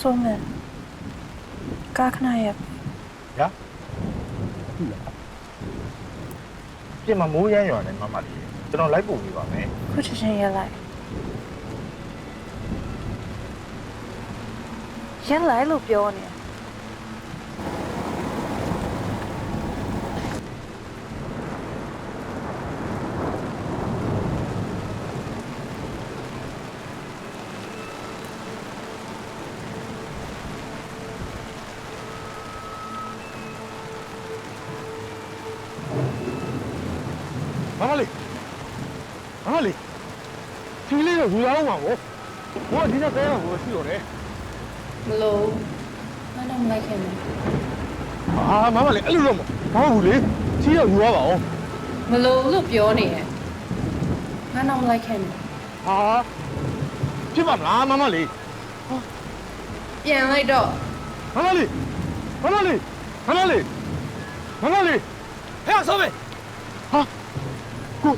ဆိုးမယ်ကားခဏရဲ့ဗျာဟုတ်လားပြင်မမိုးရမ်းရွာနေမမလေးကျွန်တော်လိုက်ပို့ပေးပါမယ်ခုချက်ချင်းရက်လိုက်ရက်လိုက်လို့ပြောနေတယ် မမလေးမမလေးဒီလေးတော့ယူလာအောင်ပါဘောဘောဒီနေ့ကဲရဘောရှိတော့တယ်မလို့မနမလိုက်ခင်မယ်အာမမလေးအဲ့လိုတော့မဟုတ်ဘူးလေကြီးတော့ယူရပါအောင်မလို့လို့ပြောနေတယ်ငါတော့မလိုက်ခင်မယ်ဟာဖြစ်ပါမလားမမလေးပြန်လိုက်တော့မမလေးမမလေးမမလေးမမလေးဟဲ့ဆောမေဟာ ကို